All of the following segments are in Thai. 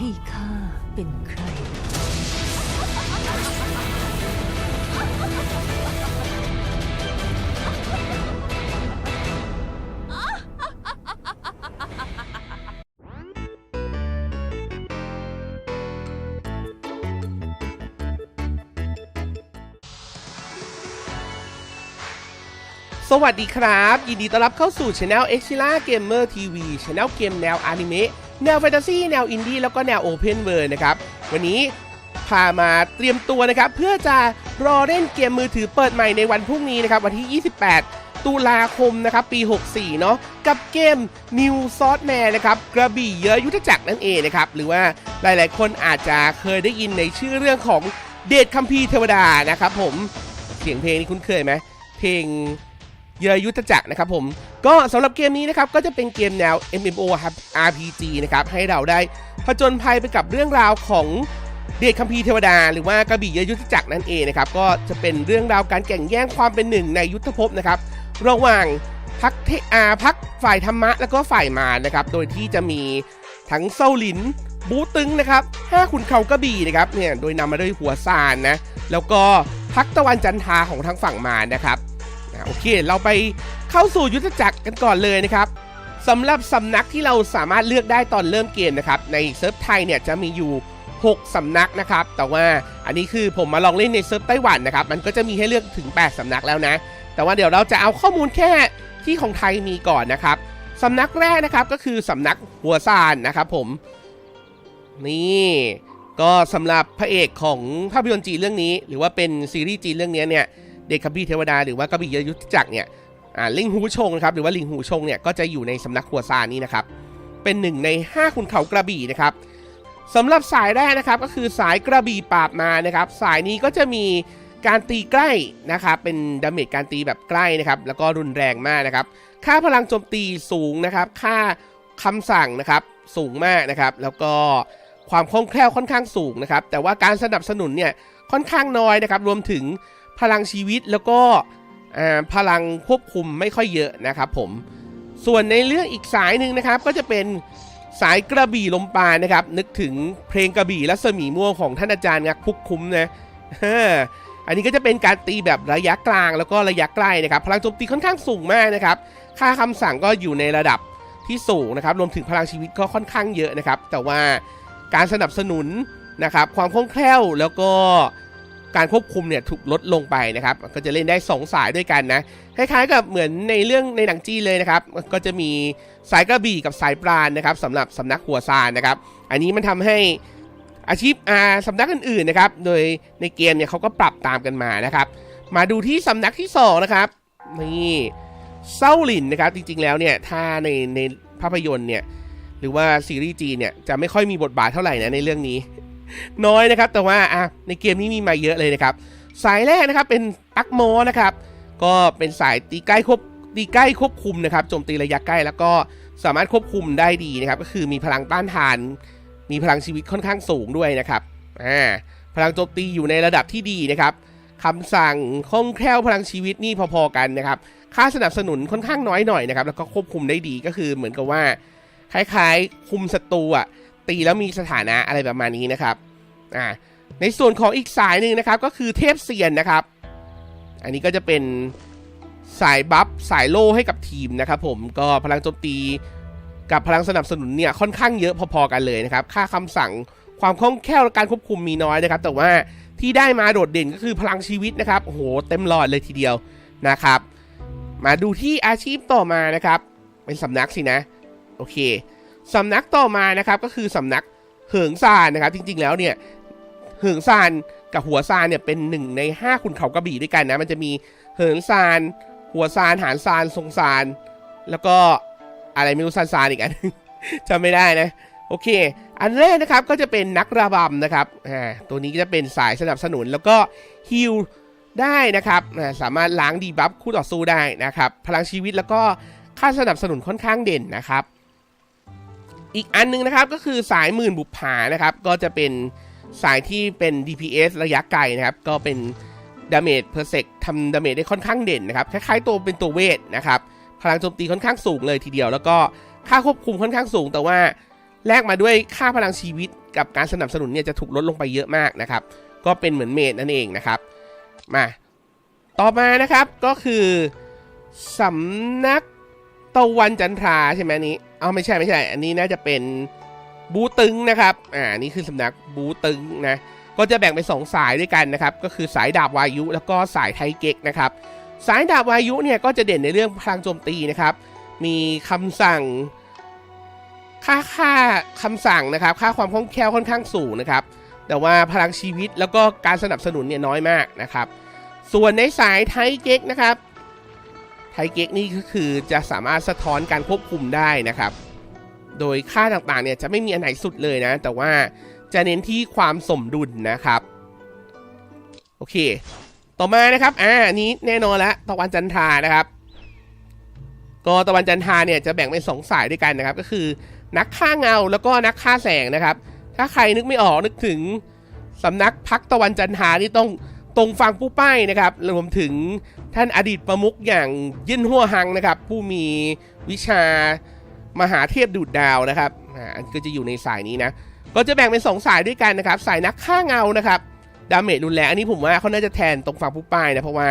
ให้ข้าเป็นใคร สวัสดีครับ ยินดีต้อนรับเข้าสู่ช anel e x i l a Gamer TV Channel เกมแนวอนิเมะ แนวแฟนตาซีแนวอินดี้แล้วก็แนวโอเพนเวิร์นะครับ วันนี้พามาเตรียมตัวนะครับ เพื่อจะรอเล่นเกมมือถือเปิดใหม่ในวันพรุ่งนี้นะครับ วันที่ 28 ตุลาคมนะครับ ปี 64 เนาะกับเกม New s o r t m a n นะครับ กระบี่เยอะยุทธจักรนั่นเองนะครับ หรือว่าหลายๆ คนอาจจะเคยได้ยินในชื่อเรื่องของเดชคัมภีเทวดานะครับผมเสียงเพลงนี้คุ้นเคยไหมเพลง เยอยุทธจักรนะครับผม ก็สำหรับเกมนี้นะครับก็จะเป็นเกมแนว MMO ครับ RPG นะครับให้เราได้ผจญภัยไปกับเรื่องราวของเดชคัมภีร์เทวดา หรือว่ากระบี่เยอยุทธจักรนั่นเองนะครับก็จะเป็นเรื่องราวการแข่งแย่งความเป็นหนึ่งในยุทธภพนะครับระหว่างพักเทอาพักฝ่ายธรรมะแล้วก็ฝ่ายมารนะครับโดยที่จะมีทั้งเซาหลิน บูตึงนะครับห้าขุนเขากระบี่นะครับเนี่ยโดยนำมาด้วยหัวซานนะแล้วก็พักตะวันจันทาของทางฝั่งมารนะครับ โอเค เราไปเข้าสู่ยุทธจักรกันก่อนเลยนะครับสำหรับสำนักที่เราสามารถเลือกได้ตอนเริ่มเกมนะครับ ในเซิร์ฟไทยเนี่ยจะมีอยู่ 6 สำนักนะครับ แต่ว่าอันนี้คือผมมาลองเล่นในเซิร์ฟไต้หวันนะครับ มันก็จะมีให้เลือกถึง 8 สำนักแล้วนะ แต่ว่าเดี๋ยวเราจะเอาข้อมูลแค่ที่ของไทยมีก่อนนะครับสำนักแรกนะครับก็คือสำนักหัวซานนะครับผม นี่ก็สำหรับพระเอกของภาพยนตร์จีนเรื่องนี้ หรือว่าเป็นซีรีส์จีนเรื่องนี้เนี่ย เด็กคัมภีร์เทวดาหรือว่ากระบี่ยยุทธจักรเนี่ยลิงหูชงนะครับหรือว่าลิงหูชงเนี่ยก็จะอยู่ในสำนักขัวซานี้นะครับเป็นหนึ่งใน 5 ขุนเขากระบี่นะครับสำหรับสายแรกนะครับก็คือสายกระบี่ปราบมานะครับสายนี้ก็จะมีการตีใกล้นะครับเป็นดาเมจการตีแบบใกล้นะครับแล้วก็รุนแรงมากนะครับค่าพลังโจมตีสูงนะครับค่าคำสั่งนะครับสูงมากนะครับแล้วก็ความคล่องแคล่วค่อนข้างสูงนะครับแต่ว่าการสนับสนุนเนี่ยค่อนข้างน้อยนะครับรวมถึง พลังชีวิตแล้วก็พลังควบคุมไม่ค่อยเยอะนะครับผม ส่วนในเรื่องอีกสายหนึ่งนะครับก็จะเป็นสายกระบี่ลมปานนะครับ นึกถึงเพลงกระบี่และสมีม่วงของท่านอาจารย์งักพุกคุ้มนะอันนี้ก็จะเป็นการตีแบบระยะกลางแล้วก็ระยะใกล้นะครับ พลังโจมตีค่อนข้างสูงมากนะครับ ค่าคำสั่งก็อยู่ในระดับที่สูงนะครับ รวมถึงพลังชีวิตก็ค่อนข้างเยอะนะครับ แต่ว่าการสนับสนุนนะครับ ความคล่องแคล่วแล้วก็ การควบคุมเนี่ยถูกลดลงไปนะครับ ก็จะเล่นได้ 2 สายด้วยกันนะ คล้ายๆกับเหมือนในเรื่องในหนังจีเลยนะครับ ก็จะมีสายกระบี่กับสายปราณนะครับสำหรับสำนักหัวซานนะครับ อันนี้มันทำให้อาชีพอาสำนักอื่นๆนะครับ โดยในเกมเนี่ยเขาก็ปรับตามกันมานะครับ มาดูที่สำนักที่ 2 นะครับนี่เซาหลินนะครับ จริงๆแล้วเนี่ยถ้าในในภาพยนตร์เนี่ยหรือว่าซีรีส์จีเนี่ยจะไม่ค่อยมีบทบาทเท่าไหร่นะในเรื่องนี้ น้อยนะครับ แต่ว่าอะในเกมนี้มีมาเยอะเลยนะครับ สายแรกนะครับเป็นตักโมนะครับ ก็เป็นสายตีใกล้ควบตีใกล้ควบคุมนะครับโจมตีระยะใกล้แล้วก็สามารถควบคุมได้ดีนะครับ ก็คือมีพลังต้านทาน มีพลังชีวิตค่อนข้างสูงด้วยนะครับอ่าพลังโจมตีอยู่ในระดับที่ดีนะครับคำสั่งคล่องแคล่วพลังชีวิตนี่พอๆกันนะครับ ค่าสนับสนุนค่อนข้างน้อยหน่อยนะครับ แล้วก็ควบคุมได้ดีก็คือเหมือนกับว่าคล้ายๆ คุมศัตรูอะ ตีแล้วมีสถานะอะไรประมาณนี้นะครับอ่าในส่วนของอีกสายหนึ่งนะครับก็คือเทพเซียนนะครับ อันนี้ก็จะเป็นสายบัฟสายโล่ให้กับทีมนะครับผมก็พลังโจมตีกับพลังสนับสนุนเนี่ยค่อนข้างเยอะพอๆกันเลยนะครับ ค่าคำสั่งความคล่องแคล่วและการควบคุมมีน้อยนะครับ แต่ว่าที่ได้มาโดดเด่นก็คือพลังชีวิตนะครับโอ้โหเต็มหลอดเลยทีเดียวนะครับ มาดูที่อาชีพต่อมานะครับ เป็นสำนักสินะ โอเค สำนักต่อมานะครับก็คือสำนักเหิงซานนะครับ จริงๆแล้วเนี่ยเหิงซานกับหัวซานเนี่ยเป็นหนึ่งใน 5 ขุนเขากระบี่ด้วยกันนะ มันจะมีเหิงซาน หัวซานหานซานทรงซาน แล้วก็อะไรไม่รู้ซานซานอีกอันจำไม่ได้นะ โอเค อันแรกนะครับก็จะเป็นนักระบำนะครับอ่าตัวนี้ก็จะเป็นสายสนับสนุนแล้วก็ฮิลได้นะครับสามารถล้างดีบัฟคู่ต่อสู้ได้นะครับ พลังชีวิตแล้วก็ค่าสนับสนุนค่อนข้างเด่นนะครับ อีกอันหนึงนะครับก็คือสายหมื่นบุปผานะครับ ก็จะเป็นสายที่เป็น DPS ระยะไกลนะครับ ก็เป็นดาเมจเพอร์เซกทำดาเมจได้ค่อนข้างเด่นนะครับ คล้ายๆตัวเป็นตัวเวทนะครับ พลังโจมตีค่อนข้างสูงเลยทีเดียว แล้วก็ค่าควบคุมค่อนข้างสูง แต่ว่าแลกมาด้วยค่าพลังชีวิตกับการสนับสนุนเนี่ยจะถูกลดลงไปเยอะมากนะครับ ก็เป็นเหมือนเมดนั่นเองนะครับ มา ต่อมานะครับก็คือสำนักตะวันจันทราใช่ไหมนี้ เอาไม่ใช่ไม่ใช่ อันนี้น่าจะเป็นบูตึงนะครับ อ่า นี่คือสำนักบูตึงนะ ก็จะแบ่งเป็นสองสายด้วยกันนะครับ ก็คือสายดาบวายุ แล้วก็สายไทเก๊กนะครับ สายดาบวายุเนี่ยก็จะเด่นในเรื่องพลังโจมตีนะครับ มีคำสั่ง ค่าค่าคำสั่งนะครับ ค่าความคล่องแคล่วค่อนข้างสูงนะครับ แต่ว่าพลังชีวิตแล้วก็การสนับสนุนเนี่ยน้อยมากนะครับ ส่วนในสายไทเก๊กนะครับ ไทเก๊กนี่ก็คือจะสามารถสะท้อนการควบคุมได้นะครับ โดยค่าต่างๆเนี่ยจะไม่มีอันไหนสุดเลยนะ แต่ว่าจะเน้นที่ความสมดุลนะครับ โอเค ต่อมานะครับ อ่านนี้แน่นอนแล้วตะวันจันทรานะครับ ก็ตะวันจันทราเนี่ยจะแบ่งเป็นสองสายด้วยกันนะครับ ก็คือนักฆ่าเงาแล้วก็นักฆ่าแสงนะครับ ถ้าใครนึกไม่ออกนึกถึงสำนักพักตะวันจันทรานี่ต้อง ตรงฟังผู้ป้ายนะครับรวมถึงท่านอดีตประมุขอย่างยินหัวหังนะครับ ผู้มีวิชามหาเทพดูดดาวนะครับอ่าอันก็จะอยู่ในสายนี้นะ ก็จะแบ่งเป็นสองสายด้วยกันนะครับ สายนักฆ่าเงานะครับ ดาเมจรุนแรง อันนี้ผมว่าเขาน่าจะแทนตรงฝั่งผู้ป้ายนะ เพราะว่า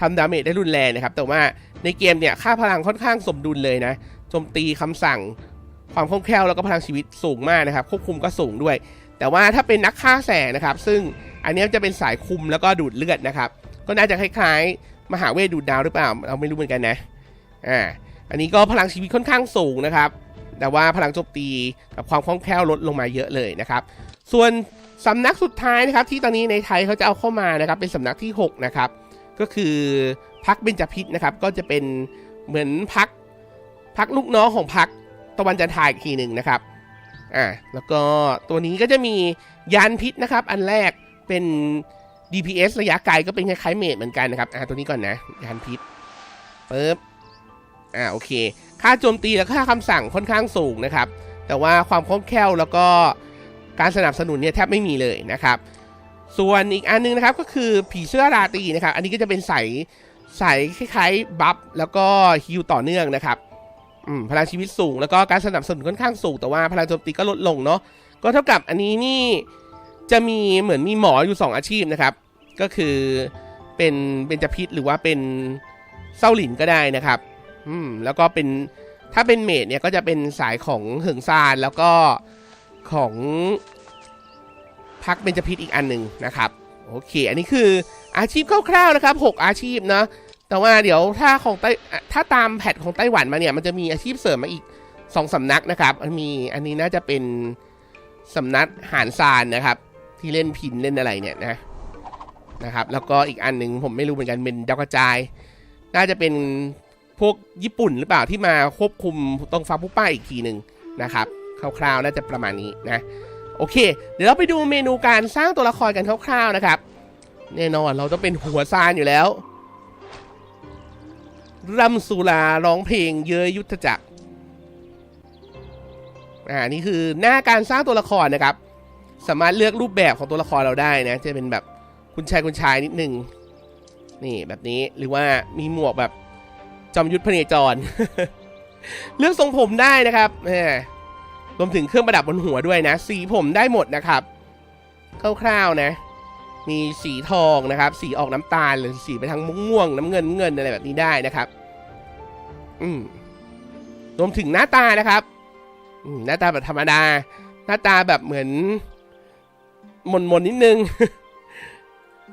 ทำดาเมจได้รุนแรงนะครับ แต่ว่าในเกมเนี่ยค่าพลังค่อนข้างสมดุลเลยนะ โจมตีคำสั่ง ความคล่องแคล่วแล้วก็พลังชีวิตสูงมากนะครับ ควบคุมก็สูงด้วย แต่ว่าถ้าเป็นนักฆ่าแสงนะครับ ซึ่งอันนี้จะเป็นสายคุมแล้วก็ดูดเลือดนะครับ ก็น่าจะคล้ายๆ มหาเวทดูดดาวหรือเปล่าเราไม่รู้เหมือนกันนะอ่าอันนี้ก็พลังชีวิตค่อนข้างสูงนะครับ แต่ว่าพลังโจมตีกับความคล่องแคล่วลดลงมาเยอะเลยนะครับ ส่วนสำนักสุดท้ายนะครับ ที่ตอนนี้ในไทยเขาจะเอาเข้ามานะครับ เป็นสำนักที่ 6 นะครับ ก็คือพักเบญจพิษนะครับ ก็จะเป็นเหมือนพักพักลูกน้องของพักตะวันจันทราอีกทีหนึ่งนะครับ อ่าแล้วก็ตัวนี้ก็จะมียานพิษนะครับ อันแรกเป็น DPS ระยะไกลก็เป็นคล้ายๆเมดเหมือนกันนะครับ อ่าตัวนี้ก่อนนะ ยานพิษปึ๊บอ่าโอเค ค่าโจมตีและค่าคำสั่งค่อนข้างสูงนะครับ แต่ว่าความคล่องแคล่วแล้วก็การสนับสนุนเนี่ยแทบไม่มีเลยนะครับ ส่วนอีกอันนึงนะครับก็คือผีเสื้อราตีนะครับ อันนี้ก็จะเป็นใสใสคล้ายๆบัฟแล้วก็ฮิวต่อเนื่องนะครับ พลังชีวิตสูง แล้วก็การสนับสนุนค่อนข้างสูง แต่ว่าพลังโจมตีก็ลดลงเนาะก็เท่ากับอันนี้นี่จะมีเหมือนมีหมออยู่ 2 อาชีพนะครับ ก็คือเป็นเบญจพิษหรือว่าเป็นเศร้าหลินก็ได้นะครับอืมแล้วก็เป็นถ้าเป็นเมดเนี่ยก็จะเป็นสายของเหิงซานแล้วก็ของพักเบญจพิษอีกอันหนึ่งนะครับโอเค อันนี้คืออาชีพคร่าวๆนะครับ 6 อาชีพนะ แต่ว่าเดี๋ยวถ้าของไต้ถ้าตามแพทของไต้หวันมาเนี่ย มันจะมีอาชีพเสริมมาอีก2สำนักนะครับมันมีอันนี้น่าจะเป็นสำนักหานซานนะครับ ที่เล่นพินเล่นอะไรเนี่ยนะนะครับ แล้วก็อีกอันหนึ่งผมไม่รู้เหมือนกันเป็นดาวกระจาย น่าจะเป็นพวกญี่ปุ่นหรือเปล่าที่มาควบคุมตรงฟ้าผู้ป้ายอีกทีหนึ่งนะครับคร่าวๆน่าจะประมาณนี้นะโอเค เดี๋ยวเราไปดูเมนูการสร้างตัวละครกันคร่าวๆนะครับ แน่นอนเราต้องเป็นหัวซานอยู่แล้ว รัมสุราร้องเพลงเยอยุทธจักร อ่า นี่คือหน้าการสร้างตัวละครนะครับ สามารถเลือกรูปแบบของตัวละครเราได้นะ จะเป็นแบบคุณชายคุณชายนิดหนึ่งนี่แบบนี้หรือว่ามีหมวกแบบจอมยุทธพเนจร เลือกทรงผมได้นะครับแหมรวมถึงเครื่องประดับบนหัวด้วยนะ สีผมได้หมดนะครับคร่าวๆนะ มีสีทองนะครับ สีออกน้ำตาลหรือสีไปทางม่วงน้ำเงินเงินอะไรแบบนี้ได้นะครับ อืมรวมถึงหน้าตานะครับหน้าตาแบบธรรมดา หน้าตาแบบเหมือนมนๆนิดนึง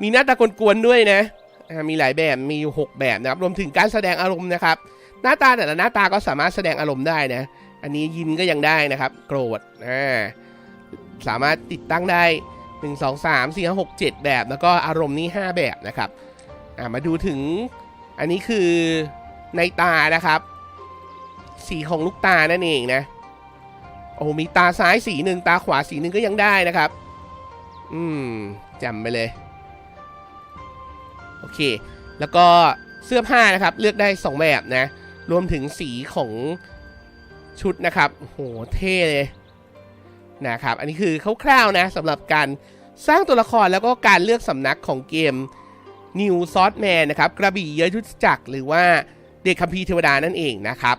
มีหน้าตากวนๆด้วยนะ มีหลายแบบมีอยู่6แบบนะครับ รวมถึงการแสดงอารมณ์นะครับ หน้าตาแต่ละหน้าตาก็สามารถแสดงอารมณ์ได้นะ อันนี้ยิ้มก็ยังได้นะครับ โกรธอ่าสามารถติดตั้งได้ 1 2 3 4 5 6 7 แบบ แล้วก็อารมณ์นี่5แบบนะครับมาดูถึงอันนี้คือในตานะครับ สีของลูกตานั่นเองนะ โอ้มีตาซ้ายสีหนึ่งตาขวาสีหนึ่งก็ยังได้นะครับ อืมจำไปเลย โอเค แล้วก็เสื้อผ้านะครับ เลือกได้ 2 แบบนะ รวมถึงสีของชุดนะครับโอ้โหเท่เลยนะครับ อันนี้คือคร่าวๆนะสำหรับการ สร้างตัวละครแล้วก็การเลือกสำนักของเกม New s w o r t Man นะครับ กระบี่เยอะยุทธจักรหรือว่าเด็กคัมภีร์เทวดานั่นเองนะครับ